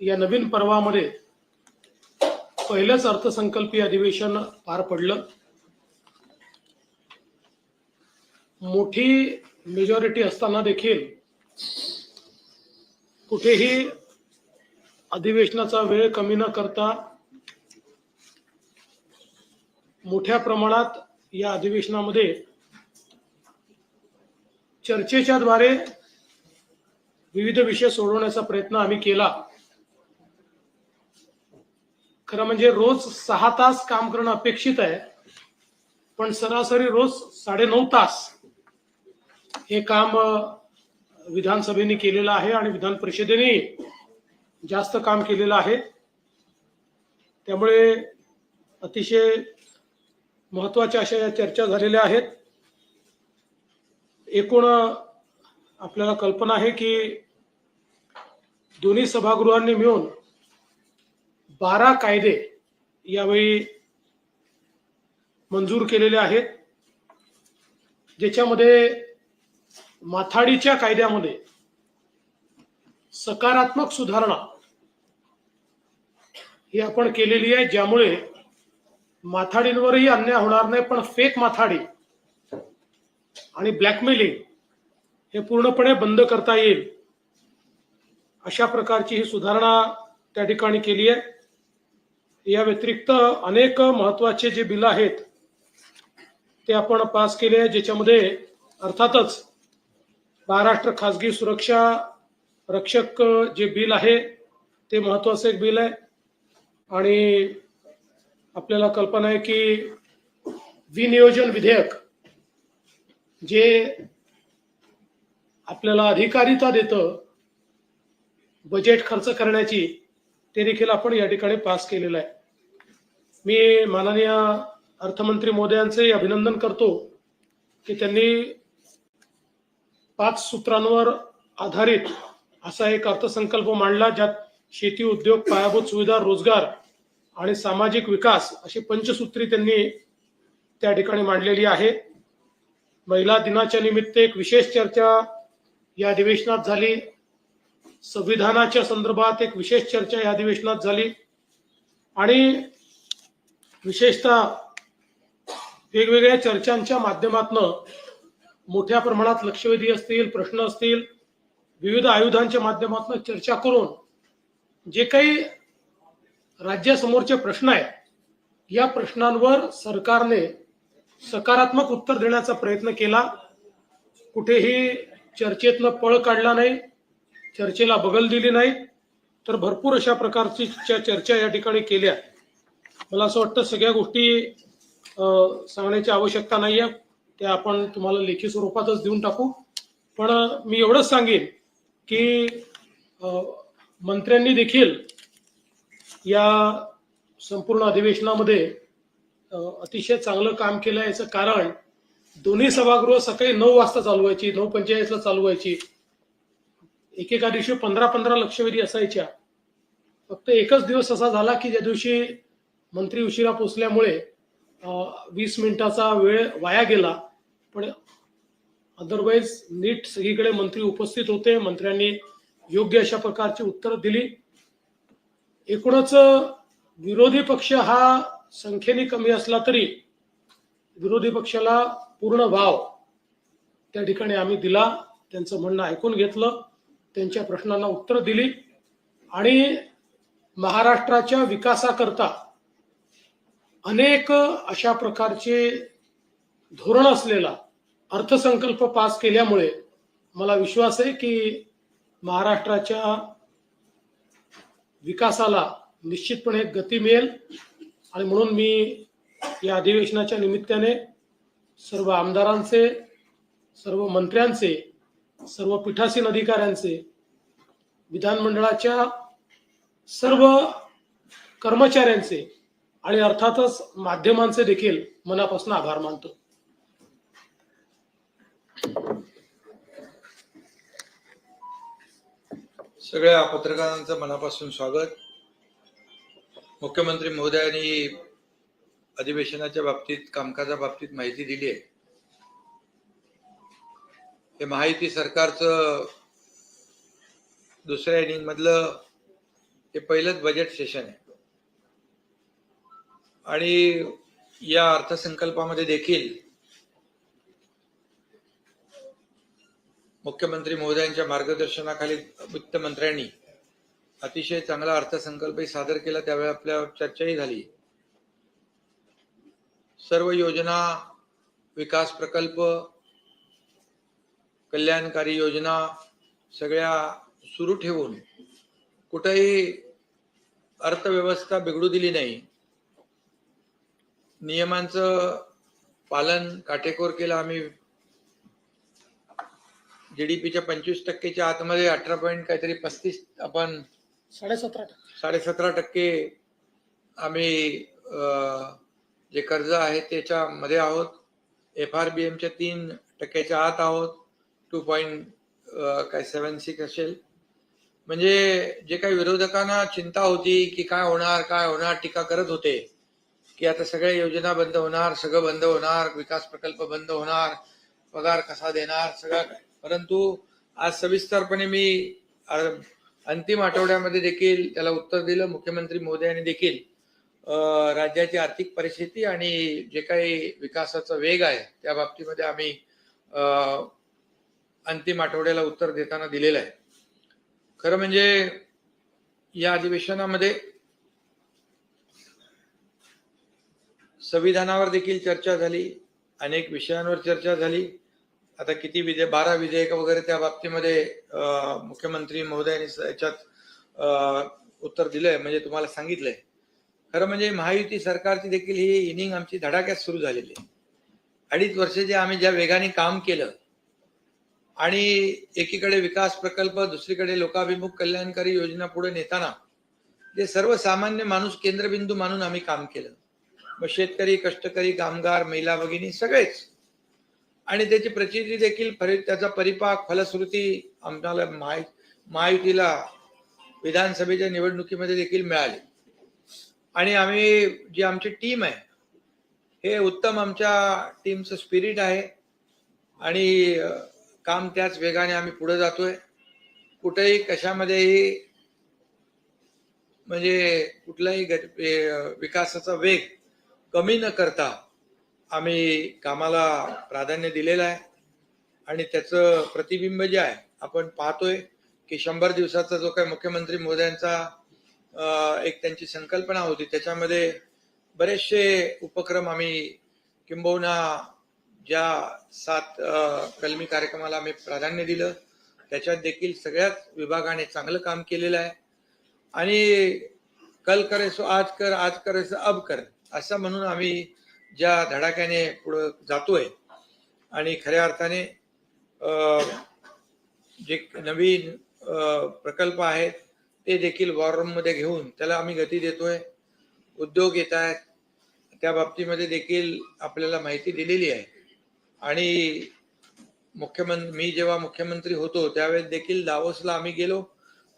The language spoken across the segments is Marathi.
या नवीन पर्वामध्ये पहिलंच अर्थसंकल्पीय अधिवेशन पार पडलं. मोठी मेजॉरिटी असताना देखील कुठेही अधिवेशनाचा वेळ कमी न करता मोठ्या प्रमाणात या अधिवेशनामध्ये चर्चेच्या द्वारे विविध विषय सोडवण्याचा प्रयत्न आम्ही केला. खरं म्हणजे रोज सहा तास काम करणं अपेक्षित आहे. पण सरासरी रोज साडेनऊ तास हे काम विधानसभेने केलेलं आहे आणि विधान परिषदेने जास्त काम केलेलं आहे. त्यामुळे अतिशय महत्त्वाच्या अशा या चर्चा झालेल्या आहेत. एकूण आपल्याला कल्पना आहे की दोन्ही सभागृहांनी मिळून बारा कायदे यावेळी मंजूर केलेले आहेत. ज्याच्यामध्ये माथाडीच्या कायद्यामध्ये सकारात्मक सुधारणा ही आपण केलेली आहे ज्यामुळे माथाडींवरही अन्याय होणार नाही पण फेक माथाडी आणि ब्लॅकमेलिंग हे पूर्णपणे बंद करता येईल. अशा प्रकारची ही सुधारणा त्या ठिकाणी केली आहे. या व्यतिरिक्त अनेक महत्त्वाचे जे बिल आहेत ते आपण पास केले आहे ज्याच्यामध्ये अर्थातच महाराष्ट्र खासगी सुरक्षा रक्षक जे बिल आहे ते महत्वाचं एक बिल आहे. आणि आपल्याला कल्पना आहे की विनियोजन विधेयक जे आपल्याला अधिकारिता देतं बजेट खर्च करण्याची ते देखील आपण या ठिकाणी पास केलेलं आहे. मी माननीय अर्थमंत्री मोदयांचे अभिनंदन करतो की त्यांनी पाच सूत्रांवर आधारित असा एक अर्थसंकल्प मांडला ज्यात शेती उद्योग पायाभूत सुविधा रोजगार आणि सामाजिक विकास अशी पंचसूत्री त्यांनी त्या ठिकाणी मांडलेली आहे. महिला दिनाच्या निमित्त एक विशेष चर्चा या अधिवेशनात झाली. संविधानाच्या संदर्भात एक विशेष चर्चा या अधिवेशनात झाली. आणि विशेषतः वेगवेगळ्या चर्चांच्या माध्यमातनं मोठ्या प्रमाणात लक्षवेधी असतील प्रश्न असतील विविध आयुधांच्या माध्यमातून चर्चा करून जे काही राज्यासमोरचे प्रश्न आहेत या प्रश्नांवर सरकारने सकारात्मक उत्तर देण्याचा प्रयत्न केला. कुठेही चर्चेतनं पळ काढला नाही. चर्चेला बगल दिली नाही तर भरपूर अशा प्रकारची च्या चर्चा या ठिकाणी केल्या. मला असं वाटतं सगळ्या गोष्टी सांगण्याची आवश्यकता नाही आहे. त्या आपण तुम्हाला लेखी स्वरूपातच देऊन टाकू. पण मी एवढंच सांगेन की मंत्र्यांनी देखील या संपूर्ण अधिवेशनामध्ये अतिशय चांगलं काम केलं याचं कारण दोन्ही सभागृह सकाळी नऊ वाजता चालू व्हायची नऊ पंचेचाळीसला चालू व्हायची एकेका दिवशी पंधरा पंधरा लक्षवेधी असायच्या. फक्त एकच दिवस असा झाला की ज्या दिवशी मंत्री उशिरा पोचल्यामुळे वीस मिनिटाचा वेळ वाया गेला. पण अदरवाईज नीट सगळीकडे मंत्री उपस्थित होते. मंत्र्यांनी योग्य अशा प्रकारची उत्तरं दिली. एकूणच विरोधी पक्ष हा संख्येने कमी असला तरी विरोधी पक्षाला पूर्ण भाव त्या ठिकाणी आम्ही दिला. त्यांचं म्हणणं ऐकून घेतलं. त्यांच्या प्रश्नांना उत्तर दिली. आणि महाराष्ट्राच्या विकासाकरता अनेक अशा प्रकारचे धोरण असलेला अर्थसंकल्प पास केल्यामुळे मला विश्वास आहे की महाराष्ट्राच्या विकासाला निश्चितपणे गती मिळेल. आणि म्हणून मी या अधिवेशनाच्या निमित्ताने सर्व आमदारांचे सर्व मंत्र्यांचे सर्व पीठासीन अधिकाऱ्यांचे विधानमंडळाच्या सर्व कर्मचाऱ्यांचे आणि अर्थातच माध्यमांचे देखील मनापासून आभार मानतो. सगळ्या पत्रकारांचं मनापासून स्वागत. मुख्यमंत्री महोदयांनी अधिवेशनाच्या बाबतीत कामकाजा बाबतीत माहिती दिली आहे. हे माहिती सरकारचं दुसऱ्या इनिंग मधलं हे पहिलंच बजेट सेशन आहे. आणि या अर्थसंकल्पामध्ये देखील मुख्यमंत्री महोदयांच्या मार्गदर्शनाखाली वित्तमंत्र्यांनी अतिशय चांगला अर्थसंकल्पही सादर केला. त्यावेळी आपल्या चर्चाही झाली. सर्व योजना विकास प्रकल्प कल्याणकारी योजना सगळ्या सुरू ठेवून कुठेही अर्थव्यवस्था बिघडू दिली नाही. नियमांचं पालन काटेकोर केलं आम्ही जीडीपीच्या पंचवीस टक्केच्या आतमध्ये अठरा पॉईंट काहीतरी पस्तीस आपण साडेसतरा टक्के. साडेसतरा टक्के आम्ही जे कर्ज आहे त्याच्यामध्ये आहोत. एफ आर बी एमच्या तीन टक्क्याच्या आत आहोत. टू पॉईंट काय सेवन सिक्स असेल. म्हणजे जे काही विरोधकांना चिंता होती की काय होणार काय होणार टीका करत होते की आता सगळ्या योजना बंद होणार सगळं बंद होणार विकास प्रकल्प बंद होणार पगार कसा देणार सगळं काय. परंतु आज सविस्तरपणे मी अंतिम आठवड्यामध्ये देखील त्याला उत्तर दिलं मुख्यमंत्री मोदी देखील. राज्याची आर्थिक परिस्थिती आणि जे काही विकासाचा वेग आहे त्या बाबतीमध्ये आम्ही अंतिम आठवड्याला उत्तर देताना दिलेलं आहे. खरं म्हणजे या अधिवेशनामध्ये संविधानावर देखील चर्चा झाली अनेक विषयांवर चर्चा झाली. आता किती विधेय बारा विधेयक वगैरे त्या बाबतीमध्ये मुख्यमंत्री महोदयांनी याच्यात उत्तर दिलंय म्हणजे तुम्हाला सांगितलंय. खरं म्हणजे महायुती सरकारची देखील ही इनिंग आमची धडाक्यात सुरू झालेली आहे. अडीच वर्ष जे आम्ही ज्या वेगाने काम केलं आणि एकीकडे विकास प्रकल्प दुसरीकडे लोकाभिमुख कल्याणकारी योजना पुढे नेताना जे सर्वसामान्य माणूस केंद्रबिंदू मानून आम्ही काम केलं. मग शेतकरी कष्टकरी कामगार महिला भगिनी सगळेच. आणि त्याची प्रचिती देखील फरी- त्याचा परिपाक फलश्रुती आम्हाला माय महायुतीला विधानसभेच्या निवडणुकीमध्ये देखील मिळाली. आणि आम्ही जी आमची टीम आहे हे उत्तम आमच्या टीमचं स्पिरिट आहे. आणि काम त्याच वेगाने आम्ही पुढे जातोय. कुठेही कशामध्येही म्हणजे कुठलाही गट- विकासाचा वेग कमी न करता आम्ही कामाला प्राधान्य दिलेलं आहे. आणि त्याचं प्रतिबिंब जे आहे आपण पाहतोय की शंभर दिवसाचा जो काही मुख्यमंत्री मोदयांचा एक त्यांची संकल्पना होती त्याच्यामध्ये बरेचसे उपक्रम आम्ही किंबहुना ज्या सात कलमी कार्यक्रमाला आम्ही प्राधान्य दिलं त्याच्यात देखील सगळ्याच विभागाने चांगलं काम केलेलं आहे. आणि कल करेसो आज कर आज करेसो अब कर असं म्हणून आम्ही ज्या धडाक्याने पुढं जातोय आणि खऱ्या अर्थाने जे नवीन प्रकल्प आहेत ते देखील वॉर घेऊन त्याला आम्ही गती देतोय. उद्योग येत आहेत. त्या बाबतीमध्ये देखील आपल्याला माहिती दिलेली आहे. आणि मुख्यमंत्री मी जेव्हा मुख्यमंत्री होतो त्यावेळेस देखील दावोसला आम्ही गेलो.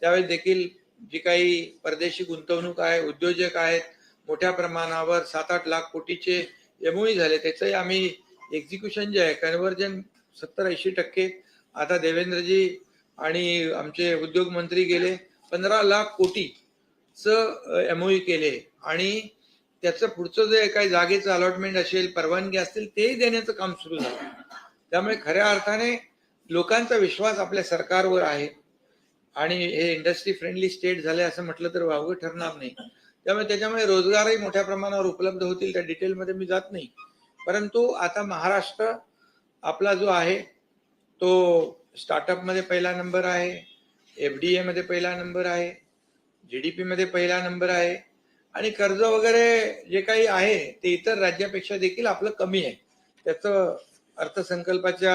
त्यावेळेस देखील जी काही परदेशी गुंतवणूक आहे उद्योजक आहेत मोठ्या प्रमाणावर सात आठ लाख कोटीचे एमओई झाले त्याचंही आम्ही एक्झिक्युशन जे आहे कन्व्हर्जन सत्तर ऐंशी टक्के. आता देवेंद्रजी आणि आमचे उद्योग मंत्री गेले पंधरा लाख कोटीच एमओई केले आणि त्याचं पुढचं जे काही जागेचं अलॉटमेंट असेल परवानगी असतील तेही देण्याचं काम सुरू झालं. त्यामुळे खऱ्या अर्थाने लोकांचा विश्वास आपल्या सरकारवर आहे. आणि हे इंडस्ट्री फ्रेंडली स्टेट झाले असं म्हटलं तर वावगं ठरणार नाही. त्यामुळे त्याच्यामुळे रोजगारही मोठ्या प्रमाणावर उपलब्ध होतील त्या डिटेलमध्ये मी जात नाही. परंतु आता महाराष्ट्र आपला जो आहे तो स्टार्टअपमध्ये पहिला नंबर आहे एफ डी एमध्ये पहिला नंबर आहे जी डी पीमध्ये पहिला नंबर आहे आणि कर्ज वगैरे जे काही आहे ते इतर राज्यापेक्षा देखील आपलं कमी आहे. त्याचं अर्थसंकल्पाच्या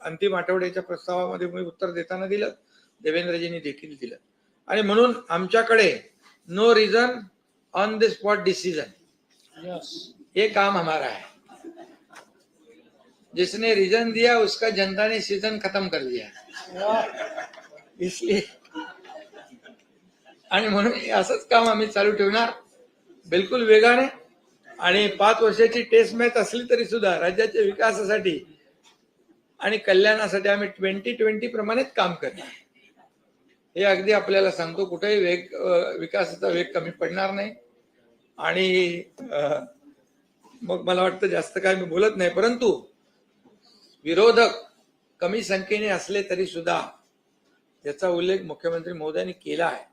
अंतिम आठवड्याच्या प्रस्तावामध्ये मी उत्तर देताना दिलं देवेंद्रजींनी देखील दिलं. आणि म्हणून आमच्याकडे no reason on the spot decision ये काम हमारा है. जिसने रीजन दिया उसका जनता ने सीजन खत्म कर दिया. इसलिए आणि म्हणून हे असंच काम आम्ही चालू ठेवणार. बिलकुल वेगाने आणि पाच वर्षाची टेस्ट मॅच असली तरी सुद्धा राज्याच्या विकासासाठी आणि कल्याणासाठी आम्ही ट्वेंटी ट्वेंटी प्रमाणेच काम करणार. हे अगदी आपल्याला सांगतो कुठेही वेग विकासाचा वेग कमी पडणार नाही. आणि मग मला वाटतं जास्त काय मी बोलत नाही परंतु विरोधक कमी संख्येने असले तरी सुद्धा त्याचा उल्लेख मुख्यमंत्री महोदयांनी केला आहे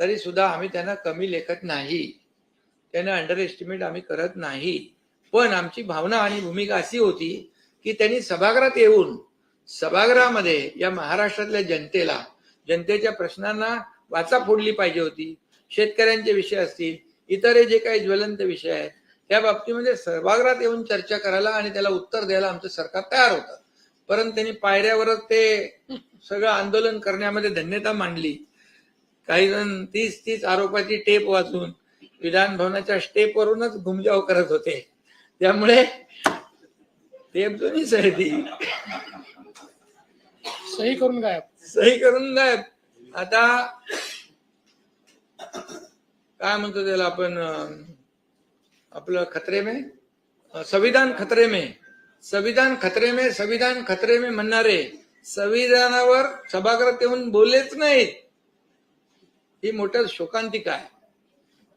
तरी सुद्धा आम्ही त्यांना कमी लेखत नाही. त्यांना अंडर एस्टिमेट आम्ही करत नाही. पण आमची भावना आणि भूमिका अशी होती की त्यांनी सभागृहात येऊन सभागृहामध्ये या महाराष्ट्रातल्या जनतेला जनतेच्या प्रश्नांना वाचा फोडली पाहिजे होती. शेतकऱ्यांचे विषय असतील इतर जे काही ज्वलंत विषय आहेत त्या बाबतीमध्ये सभागृहात येऊन चर्चा करायला आणि त्याला उत्तर द्यायला आमचं सरकार तयार होतं. परंतु त्यांनी पायऱ्यावरच ते सगळं आंदोलन करण्यामध्ये धन्यता मांडली. काही जण तीस तीस आरोपाची टेप वाचून विधान भवनाच्या स्टेपवरूनच घुमजाव करत होते. त्यामुळे टेप दोन्ही सही सही करून गायब. सही करून गायब. आता काय म्हणतो त्याला आपण आपलं खतरे में संविधान खतरे में संविधान खतरे में संविधान खतरे में म्हणणारे संविधानावर सभागृहात येऊन बोललेच नाहीत. ही मोठं शोकांतिका आहे.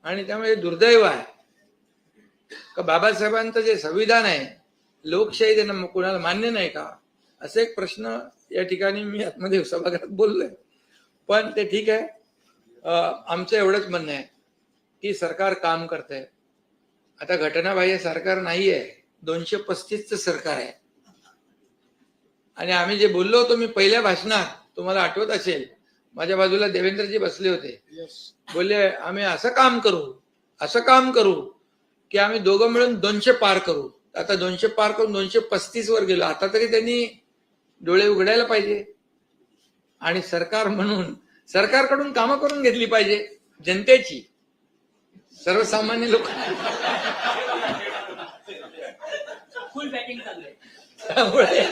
आणि त्यामुळे दुर्दैव आहे. का बाबासाहेबांचं जे संविधान आहे लोकशाही त्यांना कोणाला मान्य नाही का? असा एक प्रश्न या ठिकाणी मी आत्मदेव सभागृहात बोललोय. पण ते ठीक आहे. आमचं एवढंच म्हणणं आहे की सरकार काम करतंय. आता घटनाबाह्य सरकार नाही आहे दोनशे पस्तीसचं सरकार आहे. आणि आम्ही जे बोललो होतो मी पहिल्या भाषणात तुम्हाला आठवत असेल माझ्या बाजूला देवेंद्रजी बसले होते. येस बोलले आम्ही असं काम करू असं काम करू की आम्ही दोघं मिळून दोनशे पार करू. आता दोनशे पार करून दोनशे पस्तीस वर गेलो. आता तरी त्यांनी डोळे उघडायला पाहिजे. आणि सरकार म्हणून सरकारकडून कामं करून घेतली पाहिजे जनतेची. सर्वसामान्य लोक फुल पॅकिंग चालू आहे. त्यामुळे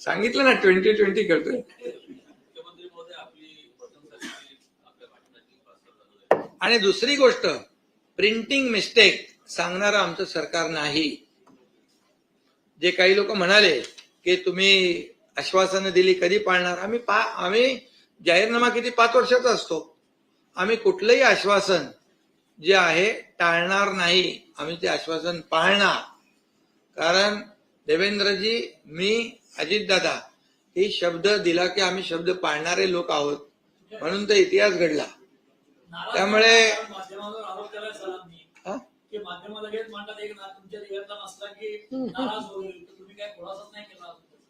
सांगितलं ना ट्वेंटी ट्वेंटी करतोय मुख्यमंत्री महोदय आपली प्रशंसा केली आपल्या भाषणाची भाषण झालं आणि दुसरी गोष्ट प्रिंटिंग मिस्टेक सांगणारं आमचं सरकार नाही. जे काही लोक म्हणाले की तुम्ही आश्वासनं दिली कधी पाळणार? आम्ही पा आम्ही जाहीरनामा किती पाच वर्षाचा असतो. आम्ही कुठलंही आश्वासन जे आहे टाळणार नाही. आम्ही ते आश्वासन पाळणार. कारण देवेंद्रजी मी अजितदादा ही शब्द दिला की आम्ही शब्द पाळणारे लोक आहोत. म्हणून तर इतिहास घडला. त्यामुळे- हा?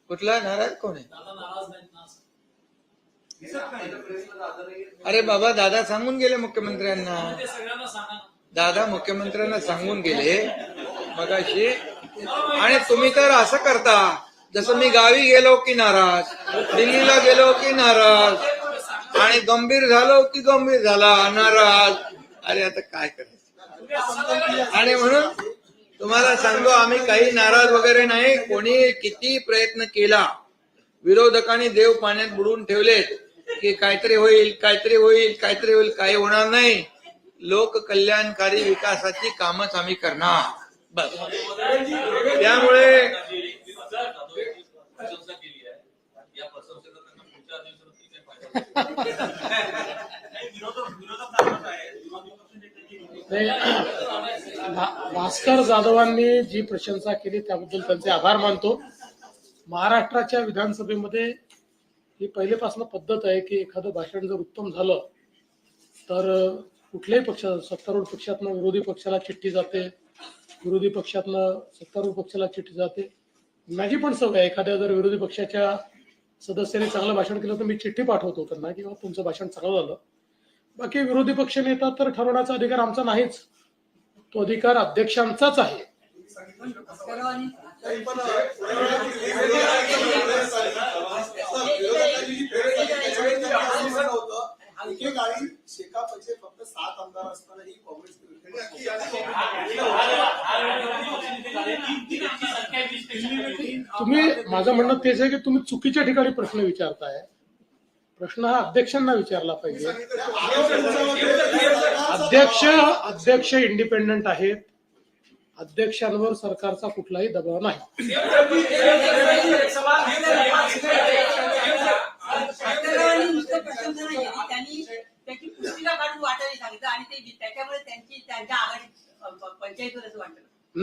कुठला? नाराज कोण आहे? दादा नाराज नाहीत ना असं. अरे बाबा दादा सांगून गेले मुख्यमंत्र्यांना. दादा मुख्यमंत्र्यांना सांगून गेले. मगाशी. आणि तुम्ही तर असं करता जसं मी गावी गेलो की नाराज दिल्लीला गेलो की नाराज. आणि गंभीर झालो की गंभीर झाला नाराज. अरे आता काय करायचं? आणि म्हणून तुम्हाला सांगतो आम्ही काही नाराज वगैरे नाही. कोणी किती प्रयत्न केला विरोधकांनी देव पाण्यात बुडवून ठेवलेत की काहीतरी होईल काहीतरी होईल काहीतरी होईल काही होणार नाही. लोक कल्याणकारी विकासाची कामच आम्ही करणार. बस. त्यामुळे प्रशंसा केली आहे या प्रशंसेचा त्यांना पुढच्या अधिवेशनात काही फायदा नाही, विरोधक विरोधक दाखवत आहे विरोधी पक्ष नेत्यांनी ते भा- भास्कर जाधवांनी जी प्रशंसा केली त्याबद्दल त्यांचे आभार मानतो. महाराष्ट्राच्या विधानसभेमध्ये ही पहिलेपासून पद्धत आहे की एखादं भाषण जर उत्तम झालं तर कुठल्याही पक्ष सत्तारूढ पक्षातनं विरोधी पक्षाला चिठ्ठी जाते विरोधी पक्षातनं सत्तारूढ पक्षाला चिठ्ठी जाते. माझी पण सवय आहे एखाद्या जर विरोधी पक्षाच्या सदस्याने चांगलं भाषण केलं तर मी चिठ्ठी पाठवतो त्यांना किंवा तुमचं भाषण चांगलं झालं. बाकी विरोधी पक्ष नेता तर ठरवण्याचा अधिकार आमचा नाहीच. तो अधिकार अध्यक्षांचाच आहे. फक्त सात आमदार असतानाही काँग्रेस तुम्ही माझं म्हणणं तेच आहे की तुम्ही चुकीच्या ठिकाणी प्रश्न विचारताय. प्रश्न हा अध्यक्षांना विचारला पाहिजे. अध्यक्ष अध्यक्ष इंडिपेंडंट आहेत. अध्यक्षांवर सरकारचा कुठलाही दबाव नाही.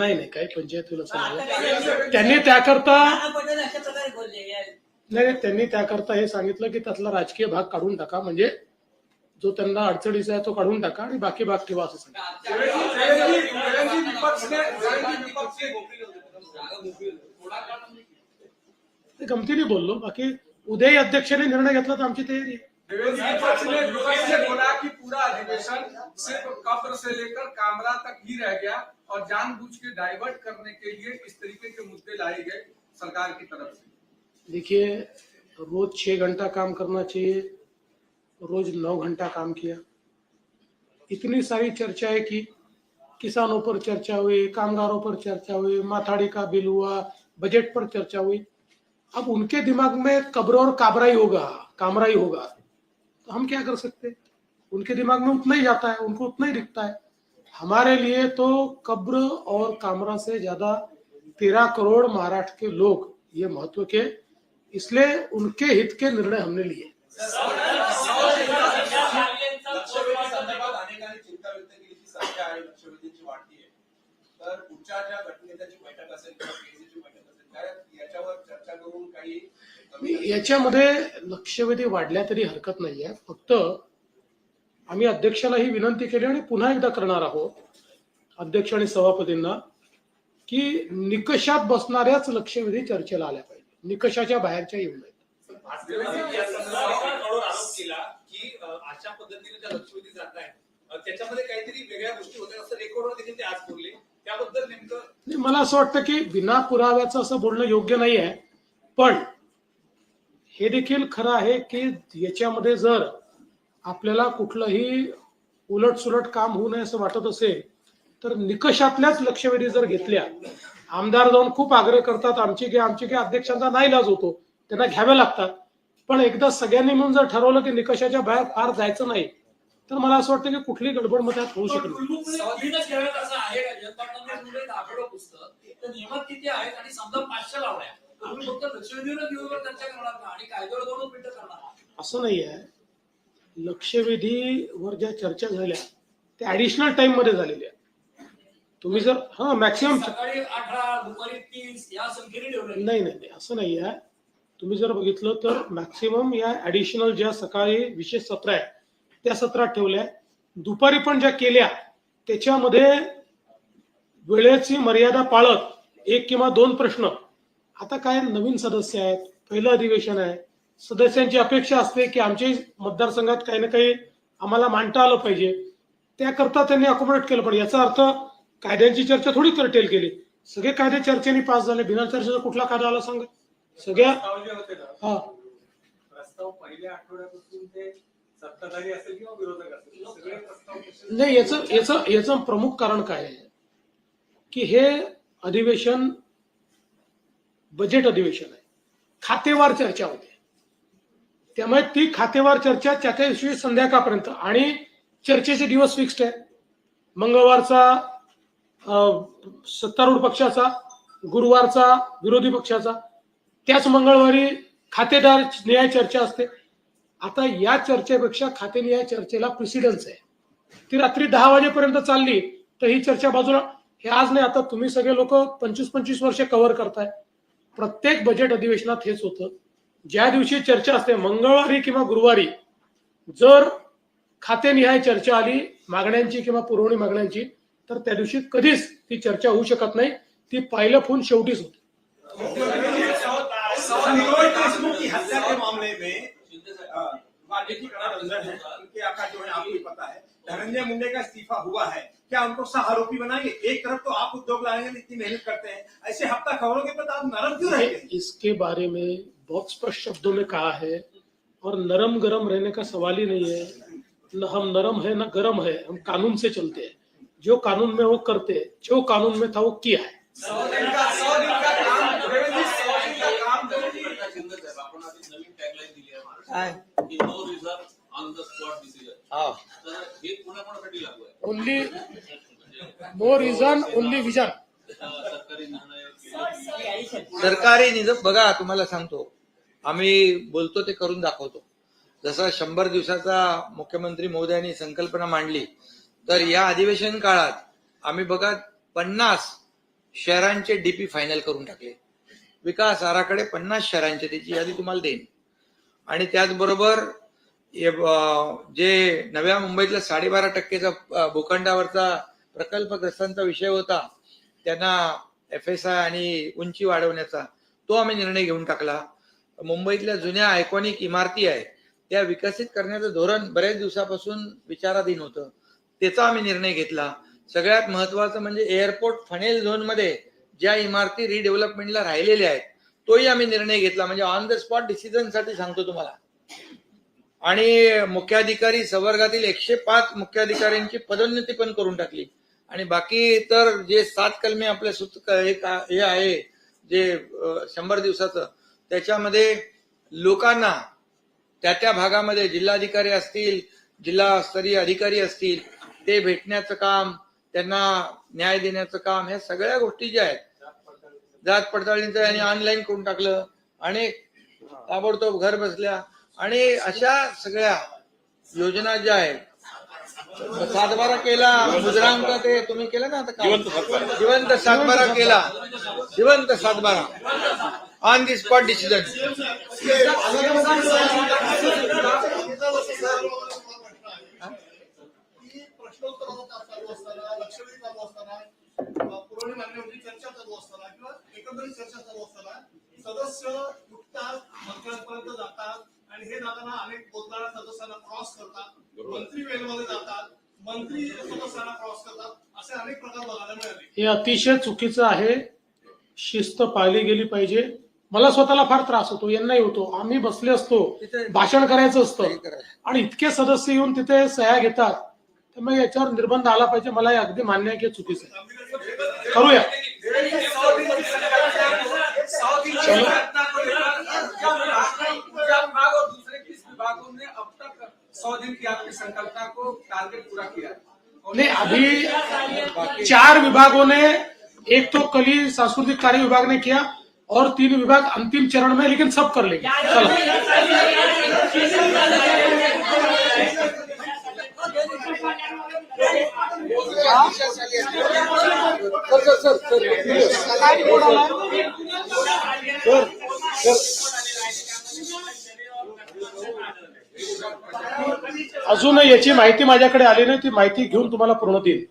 नाही नाही काही पंचायत नाही. त्यांनी- त्याकरता नाही त्यांनी त्याकरता हे सांगितलं की त्यातला राजकीय भाग काढून टाका म्हणजे जो त्यांना अडचणीचा आहे तो काढून टाका आणि बाकी भाग ठेवा असं सांगितलं. ते गमतीने बोललो बाकी उद्याही अध्यक्षांनी निर्णय घेतला तर आमची तयारी आहे. ने विपक्ष से बोला कि पूरा अधिवेशन सिर्फ़ कब्र से लेकर कामरा तक ही रह गया. और जानबूझ के डाइवर्ट करने के लिए इस तरीके के मुद्दे लाए गए सरकार की तरफ़ से। देखिए, रोज छह घंटा काम करना चाहिए, रोज नौ घंटा काम किया। इतनी सारी चर्चाएँ की किसानों पर चर्चा हुई, कामगारों पर चर्चा हुई, माथाड़ी का बिल हुआ बजट पर चर्चा हुई। अब उनके दिमाग में कब्र और काबरा ही होगा, कामरा ही होगा। तो हम क्या कर सकते? उनके दिमाग में उतना ही जाता है, उनको उतना ही दिखता है। हमारे लिए तो कब्र और कामरा से ज्यादा तेरह करोड़ महाराष्ट्र के लोग ये महत्त्व के इसलिए उनके हित के निर्णय हमने लिए। लक्षवेधी संदर्भात अनेकांनी चिंता व्यक्त केली की संख्या आणि लक्षवेधींची वाढतीये तर पुढच्या ज्या गटनेत्याची बैठक असेल किंवा केसीची बैठक असेल त्या याच्यावर चर्चा करून काही कमी याच्यामध्ये लक्षवेधी वाढल्या तरी हरकत नाहीये. फक्त आम्ही अध्यक्षाला ही विनंती केली आणि पुन्हा एकदा करणार आहोत अध्यक्ष आणि सभापतींना की निकषात बसणाऱ्याच लक्षवेधी चर्चेला आल्या पाहिजे निकषाच्या बाहेरच्या येऊ नयेत. अशा पद्धतीने लक्षवेधी जात आहेत त्याच्यामध्ये काहीतरी वेगळ्या गोष्टी होत्या असं रेकॉर्डवर देखील ते आज बोलले त्याबद्दल नेमकं मला असं वाटतं की विना पुराव्याचं असं बोलणं योग्य नाही आहे पण हे देखील खरं आहे की याच्यामध्ये जर आपल्याला कुठलंही उलटसुलट काम होऊ नये असं वाटत असेल तर निकषातल्याच लक्षवेधी जर घेतल्या आमदार जाऊन खूप आग्रह करतात आमची की आमची की अध्यक्षांचा नाईलाज होतो त्यांना घ्यावे लागतात. पण एकदा सगळ्यांनी मिळून जर ठरवलं की निकषाच्या बाहेर फार जायचं नाही तर मला असं वाटतं की कुठली गडबड त्यात होऊ शकत नाही. तीनच ठेवायचं असं आहे लक्षवेधीवर ज्या चर्चा झाल्या त्या ऍडिशनल टाइममध्ये झालेल्या. तुम्ही जर हा मॅक्सिमम सकाळी अठरा दुपारी तीस या संख्येने ठेवलं नाही नाही नाही असं नाही आहे. तुम्ही जर बघितलं तर मॅक्सिमम या ऍडिशनल ज्या सकाळी विशेष सत्र आहे त्या सत्रात ठेवल्या दुपारी पण ज्या केल्या त्याच्यामध्ये वेळेची मर्यादा पाळत एक किंवा दोन प्रश्न. आता काय नवीन सदस्य आहेत पहिलं अधिवेशन आहे सदस्यांची अपेक्षा असते की आमच्या मतदारसंघात काही ना काही आम्हाला मांडता आलं पाहिजे. त्याकरता त्यांनी अकोमोडेट केलं पण याचा अर्थ कायद्यांची चर्चा थोडी करटेल केली. सगळे कायदे चर्चेने पास झाले. बिना चर्चेचा कुठला कायदा आला सांगा? सगळ्या हा. प्रस्ताव पहिल्या आठवड्यापासून ते सत्ताधारी असेल किंवा विरोधक असेल? सगळे प्रस्ताव कसे- नाही याचं याचं याचं प्रमुख कारण काय आहे? की हे अधिवेशन बजेट अधिवेशन आहे. खातेवार चर्चा होते त्यामुळे ती खातेवार चर्चा त्याच्या दिवशी संध्याकाळपर्यंत. आणि चर्चेचे दिवस फिक्स्ड आहे. मंगळवारचा सत्तारूढ पक्षाचा गुरुवारचा विरोधी पक्षाचा त्याच मंगळवारी खातेदार न्याय चर्चा असते. आता या चर्चेपेक्षा खातेनिहाय चर्चेला प्रेसिडन्स आहे. ती रात्री दहा वाजेपर्यंत चालली तर ही चर्चा बाजूला. हे आज नाही आता तुम्ही सगळे लोक पंचवीस पंचवीस वर्ष कव्हर करताय. प्रत्येक बजेट अधिवेशनात हेच होतं. ज्या दिवशी चर्चा असते मंगळवारी किंवा गुरुवारी जर खातेनिहाय चर्चा आली मागण्यांची किंवा पुरवणी मागण्यांची तर त्या दिवशी कधीच ती चर्चा होऊ शकत नाही. ती पाहिलं फोन शेवटीच होते. मामले में धनंजय मुंडे का इस्तीफा हुआ है क्या उनको सह आरोपी बनाएंगे एक तरफ तो आप उद्योग लाएंगे इतनी मेहनत करते हैं ऐसे हफ्ता खबरों के पता आप नरम क्यों रहेंगे इसके बारे में बहुत स्पष्ट शब्दों में कहा है और नरम गरम रहने का सवाल ही नहीं है। न हम नरम है न गरम है हम कानून से चलते हैं। जो कानून में वो करते हैं जो कानून में था वो किया है। सौ दिन का सौ दिन का काम देवेंद्र जी सौ दिन का काम जरूरी है। प्रकाश शिंदे साहेब आपण आधी नवीन टॅगलाईन दिली आहे काय? महाराष्ट्रात की no reserve on the spot decision हा तर हे कोणा कोणासाठी लागू आहे ओनली म्हणजे no reason only vision uh, सरकारी निर्णय केले सरकारी निज बघा तुम्हाला सांगतो. आम्ही बोलतो ते करून दाखवतो. जसा शंभर दिवसाचा मुख्यमंत्री मोदयांनी संकल्पना मांडली तर या अधिवेशन काळात आम्ही बघा पन्नास शहरांचे डीपी फायनल करून टाकले. विकास आराखडे पन्नास शहरांचे त्याची यादी तुम्हाला देईन. आणि त्याचबरोबर जे नव्या मुंबईतल्या साडेबारा टक्केचा भूखंडावरचा प्रकल्पग्रस्तांचा विषय होता त्यांना एफ एस आय आणि उंची वाढवण्याचा तो आम्ही निर्णय घेऊन टाकला. मुंबईतल्या जुन्या आयकॉनिक इमारती आहेत त्या विकसित करण्याचं धोरण बऱ्याच दिवसापासून विचाराधीन होतं. त्याचा आम्ही निर्णय घेतला. सगळ्यात महत्वाचं म्हणजे एअरपोर्ट फनेल झोनमध्ये ज्या इमारती रिडेव्हलपमेंटला राहिलेल्या आहेत तोही आम्ही निर्णय घेतला. म्हणजे ऑन द स्पॉट डिसिजनसाठी सांगतो तुम्हाला. आणि मुख्याधिकारी संवर्गातील एकशे पाच मुख्याधिकाऱ्यांची पदोन्नती पण करून टाकली. आणि बाकी तर जे सात कलमे आपल्या सुत हे आहे जे शंभर दिवसाचं त्याच्यामध्ये लोकांना त्या त्या भागामध्ये जिल्हाधिकारी असतील जिल्हास्तरीय अधिकारी असतील ते भेटण्याचं काम त्यांना न्याय देण्याचं काम ह्या सगळ्या गोष्टी ज्या आहेत जात पडताळणीचं आणि ऑनलाईन करून टाकलं आणि ताबडतोब घर बसल्या आणि अशा सगळ्या योजना ज्या आहेत सातबारा केला मुद्रांक ते तुम्ही केलं ना आता? जिवंत सातबारा केला. जिवंत सातबारा. ऑन दी स्पॉट डिसिजन की प्रश्नोत्तर चालू असताना लक्षवेधी चालू असताना अ, पुरवणी मागण्यावरची चर्चा चालू असताना किंवा एकंदरीत चर्चा चालू असताना सदस्य उठतात मंत्र्यांपर्यंत जातात आणि हे जाताना अनेक सदस्यांना क्रॉस करतात मंत्री वेलमध्ये जातात मंत्री सदस्यांना क्रॉस करतात असे अनेक प्रकार बघायला मिळाले हे अतिशय चुकीचं आहे. शिस्त पाळली गेली पाहिजे. मला स्वतःला फार त्रास होतो यांनाही होतो आम्ही बसले असतो तिथे- भाषण करायचं असतं हे करायचं. आणि इतके सदस्य येऊन तिथे सह्या घेतात तर मग याच्यावर निर्बंध आला पाहिजे मला हे अगदी मान्य आहे की हे चुकीचं आहे करूया सौ दिन की संकल्पना को सौ दिन की संकल्पना को लेकर ऊर्जा विभाग ऊर्जा विभाग और दूसरे किस विभागों ने अब तक सौ दिन की आपकी संकल्पना को टारगेट पूरा किया है? नहीं अभी चार विभागों ने एक तो कल ही सांस्कृतिक कार्य विभाग ने किया और तीन विभाग अंतिम चरण में लेकिन सब कर लेंगे। चलो। Sir sir sir sir sir अजून याची माहिती माझ्याकडे आली नाही ती माहिती घेऊन तुम्हाला पूर्ण देईल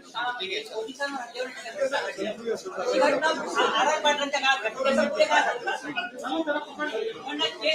या या जो काळामध्ये ओडिशा राज्यावर आराम पाटलांच्या काळात घटनेचे मुद्दे काय झाले? पण ते